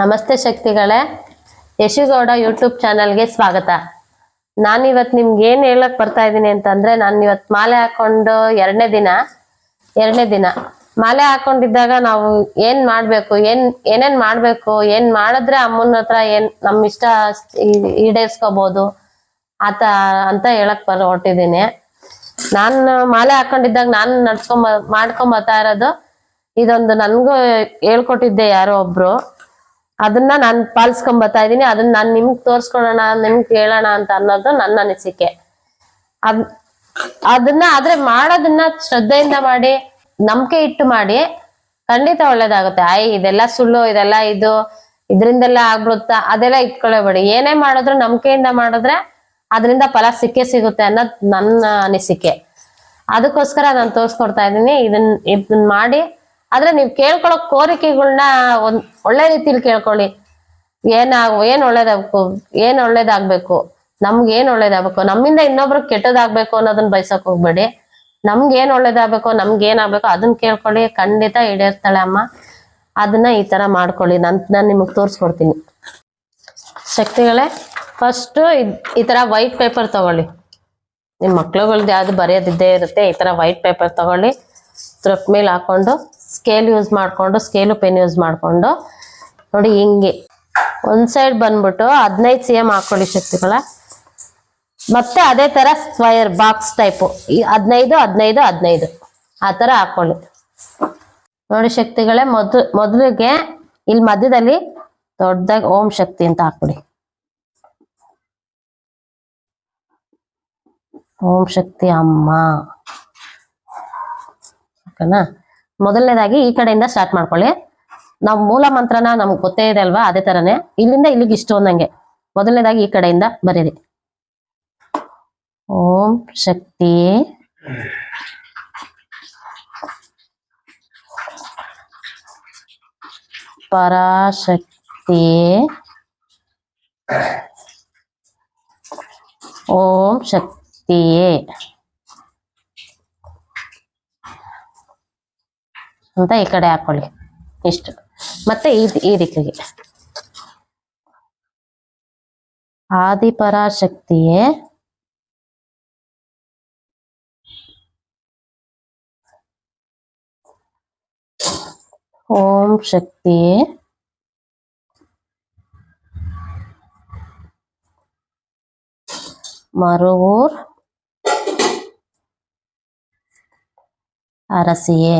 ನಮಸ್ತೆ ಶಕ್ತಿಗಳೇ. ಯಶುಗೌಡ ಯೂಟ್ಯೂಬ್ ಚಾನಲ್ಗೆ ಸ್ವಾಗತ. ನಾನಿವತ್ತು ನಿಮ್ಗೆ ಏನ್ ಹೇಳಕ್ ಬರ್ತಾ ಇದ್ದೀನಿ ಅಂತಂದ್ರೆ ನಾನು ಇವತ್ತು ಮಾಲೆ ಹಾಕೊಂಡು ಎರಡನೇ ದಿನ ಎರಡನೇ ದಿನ. ಮಾಲೆ ಹಾಕೊಂಡಿದ್ದಾಗ ನಾವು ಏನ್ ಮಾಡ್ಬೇಕು, ಏನ್, ಏನೇನ್ ಮಾಡ್ಬೇಕು, ಏನ್ ಮಾಡಿದ್ರೆ ಅಮ್ಮನ ಹತ್ರ ಏನ್ ನಮ್ ಇಷ್ಟ ಈಡೇರ್ಸ್ಕೋಬಹುದು ಆತ ಅಂತ ಹೇಳಕ್ ಬರ, ಹೊರಟಿದ್ದೀನಿ. ನಾನು ಮಾಲೆ ಹಾಕೊಂಡಿದ್ದಾಗ ನಾನು ನಡ್ಸ್ಕೊಂಬ ಮಾಡ್ಕೊಂಬತ್ತಾ ಇರೋದು, ಇದೊಂದು ನನ್ಗೂ ಹೇಳ್ಕೊಟ್ಟಿದ್ದೆ ಯಾರೋ ಒಬ್ರು. ಅದನ್ನ ನಾನು ಪಾಲಿಸ್ಕೊಂಡ್ ಬರ್ತಾ ಇದೀನಿ. ಅದನ್ನ ನಾನು ನಿಮ್ಗೆ ತೋರ್ಸ್ಕೊಳೋಣ, ನಿಮ್ಗೆ ಹೇಳೋಣ ಅಂತ ಅನ್ನೋದು ನನ್ನ ಅನಿಸಿಕೆ. ಅದ್, ಅದನ್ನ ಆದ್ರೆ ಮಾಡೋದನ್ನ ಶ್ರದ್ಧೆಯಿಂದ ಮಾಡಿ, ನಂಬಿಕೆ ಇಟ್ಟು ಮಾಡಿ, ಖಂಡಿತ ಒಳ್ಳೇದಾಗುತ್ತೆ. ಆಯ್, ಇದೆಲ್ಲ ಸುಳ್ಳು, ಇದೆಲ್ಲ ಇದು, ಇದರಿಂದೆಲ್ಲ ಆಗ್ಬಿಡುತ್ತಾ, ಅದೆಲ್ಲ ಇಟ್ಕೊಳ್ಳೇಬೇಡಿ. ಏನೇ ಮಾಡಿದ್ರು ನಂಬಿಕೆಯಿಂದ ಮಾಡಿದ್ರೆ ಅದರಿಂದ ಫಲ ಸಿಕ್ಕೇ ಸಿಗುತ್ತೆ ಅನ್ನೋದು ನನ್ನ ಅನಿಸಿಕೆ. ಅದಕ್ಕೋಸ್ಕರ ನಾನು ತೋರಿಸ್ಕೊಡ್ತಾ ಇದ್ದೀನಿ ಇದನ್ನ ಇದನ್ನ ಮಾಡಿ ಆದ್ರೆ ನೀವು ಕೇಳ್ಕೊಳ್ಳೋ ಕೋರಿಕೆಗಳನ್ನ ಒಂದ್ ಒಳ್ಳೆ ರೀತಿಲಿ ಕೇಳ್ಕೊಳ್ಳಿ. ಏನಾಗ ಏನ್ ಒಳ್ಳೇದಾಗ್ಬೇಕು ಏನ್ ಒಳ್ಳೇದಾಗ್ಬೇಕು, ನಮ್ಗೆ ಏನ್ ಒಳ್ಳೇದಾಗ್ಬೇಕು, ನಮ್ಮಿಂದ ಇನ್ನೊಬ್ರು ಕೆಟ್ಟದಾಗ್ಬೇಕು ಅನ್ನೋದನ್ನ ಬಯಸಕ್ ಹೋಗ್ಬೇಡಿ. ನಮ್ಗೆ ಏನ್ ಒಳ್ಳೇದಾಗ್ಬೇಕು, ನಮ್ಗೆ ಏನಾಗ್ಬೇಕು ಅದನ್ನ ಕೇಳ್ಕೊಳ್ಳಿ, ಖಂಡಿತ ಈಡೇರ್ತಾಳೆ ಅಮ್ಮ. ಅದನ್ನ ಈ ತರ ಮಾಡ್ಕೊಳ್ಳಿ, ನನ್, ನಾನು ನಿಮಗ್ ತೋರಿಸ್ಕೊಡ್ತೀನಿ. ಶಕ್ತಿಗಳೇ ಫಸ್ಟ್ ಈ ತರ ವೈಟ್ ಪೇಪರ್ ತಗೊಳ್ಳಿ. ನಿಮ್ಮ ಮಕ್ಳುಗಳ್ದು ಯಾವ್ದು ಬರೆಯೋದಿದ್ದೇ ಇರುತ್ತೆ, ಈ ತರ ವೈಟ್ ಪೇಪರ್ ತಗೊಳ್ಳಿ. ಮೇಲೆ ಹಾಕೊಂಡು ಸ್ಕೇಲ್ ಯೂಸ್ ಮಾಡಿಕೊಂಡು, ಸ್ಕೇಲು ಪೆನ್ ಯೂಸ್ ಮಾಡಿಕೊಂಡು, ನೋಡಿ ಹಿಂಗೆ. ಒಂದು ಸೈಡ್ ಬಂದ್ಬಿಟ್ಟು ಹದಿನೈದು ಸಿ ಎಂ ಹಾಕೊಳ್ಳಿ ಶಕ್ತಿಗಳ. ಮತ್ತೆ ಅದೇ ಥರ ಸ್ಕ್ವಯರ್ ಬಾಕ್ಸ್ ಟೈಪು ಈ ಹದಿನೈದು ಹದಿನೈದು ಹದಿನೈದು. ಆ ಥರ ಹಾಕೊಳ್ಳಿ ನೋಡಿ ಶಕ್ತಿಗಳೇ, ಮೊದ್, ಮೊದಲಿಗೆ ಇಲ್ಲಿ ಮಧ್ಯದಲ್ಲಿ ದೊಡ್ಡದಾಗಿ ಓಂ ಶಕ್ತಿ ಅಂತ ಹಾಕ್ಬಿಡಿ. ಓಂ ಶಕ್ತಿ ಅಮ್ಮ. ಓಕೆನಾ? ಮೊದಲನೇದಾಗಿ ಈ ಕಡೆಯಿಂದ ಸ್ಟಾರ್ಟ್ ಮಾಡ್ಕೊಳ್ಳಿ. ನಾವು ಮೂಲ ಮಂತ್ರನ ನಮ್ಗೆ ಗೊತ್ತೇ ಇದೆ ಅಲ್ವಾ? ಅದೇ ತರನೇ. ಇಲ್ಲಿಂದ ಇಲ್ಲಿಗೆ ಇಷ್ಟು ಒಂದಂಗೆ ಮೊದಲನೇದಾಗಿ ಈ ಕಡೆಯಿಂದ ಬರೀರಿ. ಓಂ ಶಕ್ತಿ. ಪರಾಶಕ್ತಿ. ಓಂ ಶಕ್ತಿಯೇ. ಅಂತ ಈ ಕಡೆ ಹಾಕೊಳ್ಳಿ. ಇಷ್ಟು. ಮತ್ತೆ ಈ ಈ ದಿಕ್ಕಿಗೆ. ಆದಿಪರಾಶಕ್ತಿಯೇ ಓಂ ಶಕ್ತಿಯೇ ಮರುವೂರ್ ಅರಸಿಯೇ.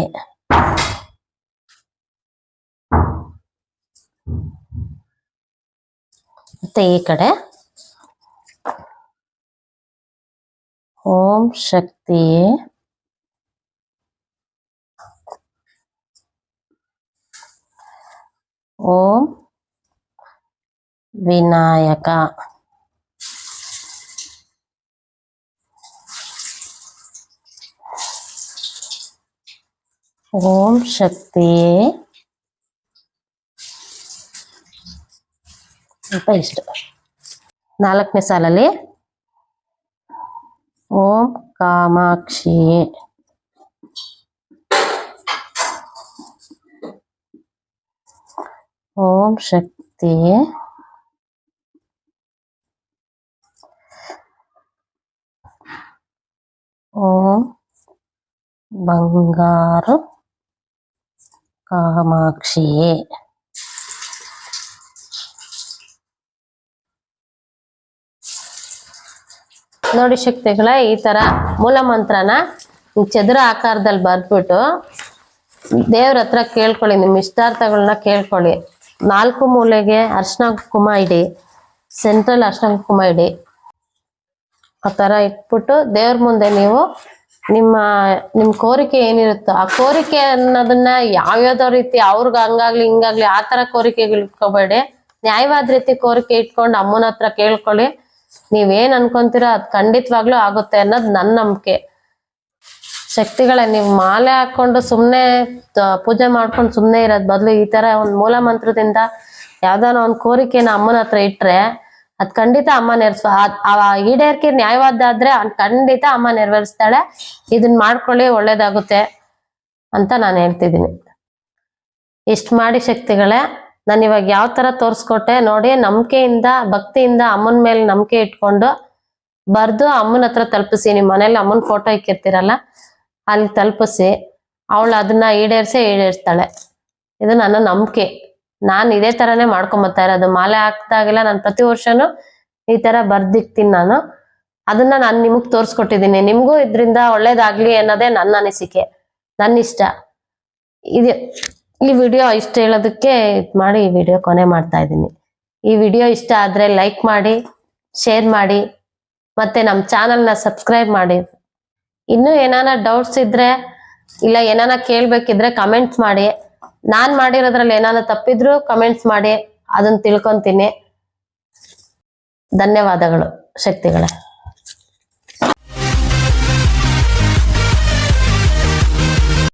ಮತ್ತೆ ಈ ಕಡೆ ಓಂ ಶಕ್ತಿಯೇ ಓಂ ವಿನಾಯಕ ಓಂ ಶಕ್ತಿಯೇ ಅಂತ ಇಷ್ಟು ನಾಲ್ಕನೇ ಸಾಲಲ್ಲಿ ಓಂ ಕಾಮಾಕ್ಷಿಯೇ ಓಂ ಶಕ್ತಿಯೇ ಓಂ ಬಂಗಾರು ಕಾಮಾಕ್ಷಿಯೇ. ನೋಡಿ ಶಕ್ತಿಗಳ, ಈ ತರ ಮೂಲ ಮಂತ್ರನ ಚದುರ ಆಕಾರದಲ್ಲಿ ಬರ್ದ್ಬಿಟ್ಟು ದೇವ್ರ ಹತ್ರ ಕೇಳ್ಕೊಳ್ಳಿ ನಿಮ್ ಇಷ್ಟಾರ್ಥಗಳನ್ನ ಕೇಳ್ಕೊಳ್ಳಿ. ನಾಲ್ಕು ಮೂಲೆಗೆ ಅರ್ಶನ ಕುಮ ಇಡಿ ಸೆಂಟ್ರಲ್ ಅರ್ಶನ ಕುಮ ಇಡಿ. ಆ ತರ ಇಟ್ಬಿಟ್ಟು ದೇವ್ರ ಮುಂದೆ ನೀವು ನಿಮ್ಮ, ನಿಮ್ ಕೋರಿಕೆ ಏನಿರುತ್ತೋ ಆ ಕೋರಿಕೆ ಅನ್ನೋದನ್ನ ಯಾವ್ಯಾವ್ದೋ ರೀತಿ ಅವ್ರಿಗೆ ಹಂಗಾಗ್ಲಿ, ಹಿಂಗಾಗ್ಲಿ ಆ ತರ ಕೋರಿಕೆಗಳು ಇಟ್ಕೋಬೇಡಿ. ನ್ಯಾಯವಾದ ರೀತಿ ಕೋರಿಕೆ ಇಟ್ಕೊಂಡು ಅಮ್ಮನ ಹತ್ರ ಕೇಳ್ಕೊಳ್ಳಿ. ನೀವೇನ್ ಅನ್ಕೊಂತೀರೋ ಅದ್ ಖಂಡಿತವಾಗ್ಲೂ ಆಗುತ್ತೆ ಅನ್ನೋದು ನನ್ನ ನಂಬಿಕೆ. ಶಕ್ತಿಗಳೇ, ನೀವು ಮಾಲೆ ಹಾಕೊಂಡು ಸುಮ್ನೆ ಪೂಜೆ ಮಾಡ್ಕೊಂಡು ಸುಮ್ನೆ ಇರೋದ್ ಬದಲು ಈ ತರ ಒಂದ್ ಮೂಲ ಮಂತ್ರದಿಂದ ಯಾವ್ದಾನ ಒಂದ್ ಕೋರಿಕೆನ ಅಮ್ಮನ ಹತ್ರ ಇಟ್ರೆ ಅದ್ ಖಂಡಿತ ಅಮ್ಮ ನೆರವೇರಿಸ ಆ ಈಡೇರಿಕೆ ನ್ಯಾಯವಾದಾದ್ರೆ ಖಂಡಿತ ಅಮ್ಮ ನೆರವೇರಿಸ್ತಾಳೆ. ಇದನ್ ಮಾಡ್ಕೊಳ್ಳಿ, ಒಳ್ಳೇದಾಗುತ್ತೆ ಅಂತ ನಾನು ಹೇಳ್ತಿದ್ದೀನಿ. ಇಷ್ಟ ಮಾಡಿ ಶಕ್ತಿಗಳೇ, ನಾನು ಇವಾಗ ಯಾವ ತರ ತೋರಿಸ್ಕೊಟ್ಟೆ ನೋಡಿ, ನಂಬಿಕೆಯಿಂದ, ಭಕ್ತಿಯಿಂದ ಅಮ್ಮನ ಮೇಲೆ ನಂಬಿಕೆ ಇಟ್ಕೊಂಡು ಬರ್ದು ಅಮ್ಮನ ಹತ್ರ ತಲುಪಿಸಿ ನಿಮ್ಮ ಮನೇಲಿ ಅಮ್ಮನ ಫೋಟೋ ಇಕ್ಕಿರ್ತೀರಲ್ಲ, ಅಲ್ಲಿ ತಲುಪಿಸಿ, ಅವಳು ಅದನ್ನ ಈಡೇರಿಸೇ ಈಡೇರಿಸ್ತಾಳೆ. ಇದು ನನ್ನ ನಂಬಿಕೆ. ನಾನು ಇದೇ ತರನೇ ಮಾಡ್ಕೊಂಬತ್ತಾ ಇರೋದು. ಮಾಲೆ ಹಾಕ್ದಾಗೆಲ್ಲ ನಾನು ಪ್ರತಿ ವರ್ಷನು ಈ ತರ ಬರ್ದಿಕ್ತೀನಿ ನಾನು. ಅದನ್ನ ನಾನು ನಿಮಗ್ ತೋರ್ಸ್ಕೊಟ್ಟಿದ್ದೀನಿ ನಿಮ್ಗೂ ಇದ್ರಿಂದ ಒಳ್ಳೇದಾಗ್ಲಿ ಅನ್ನೋದೇ ನನ್ನ ಅನಿಸಿಕೆ. ನನ್ನ ಇಷ್ಟ. ಇದು ಈ ವಿಡಿಯೋ ಇಷ್ಟ ಹೇಳೋದಕ್ಕೆ ಇದು ಮಾಡಿ ಈ ವಿಡಿಯೋ ಕೊನೆ ಮಾಡ್ತಾ ಇದ್ದೀನಿ. ಈ ವಿಡಿಯೋ ಇಷ್ಟ ಆದ್ರೆ ಲೈಕ್ ಮಾಡಿ, ಶೇರ್ ಮಾಡಿ, ಮತ್ತೆ ನಮ್ಮ ಚಾನಲ್ನ ಸಬ್ಸ್ಕ್ರೈಬ್ ಮಾಡಿ. ಇನ್ನೂ ಏನಾನ ಡೌಟ್ಸ್ ಇದ್ರೆ, ಇಲ್ಲ ಏನಾನ ಕೇಳಬೇಕಿದ್ರೆ ಕಮೆಂಟ್ಸ್ ಮಾಡಿ. ನಾನ್ ಮಾಡಿರೋದ್ರಲ್ಲಿ ಏನಾದ್ರು ತಪ್ಪಿದ್ರು ಕಮೆಂಟ್ಸ್ ಮಾಡಿ ಅದನ್ನ ತಿಳ್ಕೊಂತೀನಿ. ಧನ್ಯವಾದಗಳು ಶಕ್ತಿಗಳೇ.